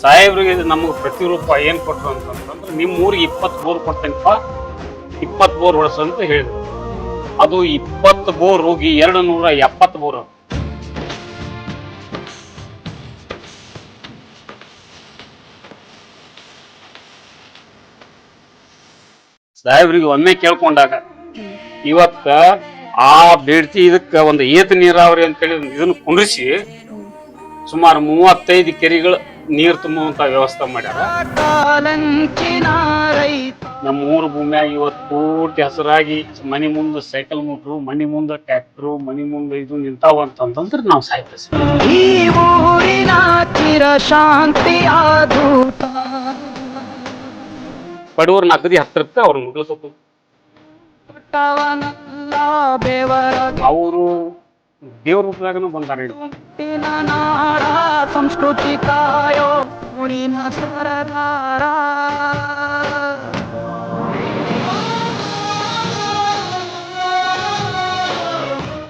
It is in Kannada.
ಸಾಹೇಬ್ರಿಗೆ ನಮಗೆ ಪ್ರತಿರೂಪ ಏನ್ ಕೊಟ್ರು ಅಂತಂದ್ರೆ ನಿಮ್ಮ ಊರಿಗೆ ಇಪ್ಪತ್ತು ಬೋರ್ ಕೊಡ್ತೇನಪ್ಪ ಇಪ್ಪತ್ ಬೋರ್ ಹೊಡಸ ಅಂತ ಹೇಳಿದ್ರು. ಅದು ಇಪ್ಪತ್ತು ಬೋರ್ ಹೋಗಿ ಎರಡು ನೂರ ಎಪ್ಪತ್ತು ಬೋರ್ ಸಾಹೇಬ್ರಿಗೆ ಒಮ್ಮೆ ಕೇಳ್ಕೊಂಡಾಗ ಇವತ್ತ ಆ ಬೇಡ್ತಿ ಇದಕ್ಕ ಒಂದು ಏತ ನೀರಾವರಿ ಅಂತ ಹೇಳಿ ಇದನ್ನ ಕುಂಡ್ರಿಸಿ ಸುಮಾರು ಮೂವತ್ತೈದು ಕೆರೆಗಳು ನೀರು ತುಂಬುವಂತ ವ್ಯವಸ್ಥೆ ಮಾಡ್ಯಾರ. ನಮ್ಮ ಊರು ಭೂಮಿಯಾಗ ಇವತ್ತು ಪೂರ್ತಿ ಹಸಿರಾಗಿ ಮನಿ ಮುಂದೆ ಸೈಕಲ್ ಮುಟ್ರು ಮನಿ ಮುಂದೆ ಟ್ರ್ಯಾಕ್ಟರ್ ಮನಿ ಮುಂದೆ ಇದು ನಿಂತಾವ ಅಂತಂದ್ರೆ ನಾವು ಸಾಯ್ತೀವಿ ಶಾಂತಿ ಬಡವ್ರ ನಗದಿ ಹತ್ತಿರಕ್ಕೆ ಅವ್ರ ಮುಗಿಸ್ಬೇಕು ಅವರು ದೇವ್ರ ರೂಪದಾಗನು ಬಂದಾರ तेना नारा संस्कृति कायो मुनि न सरदारा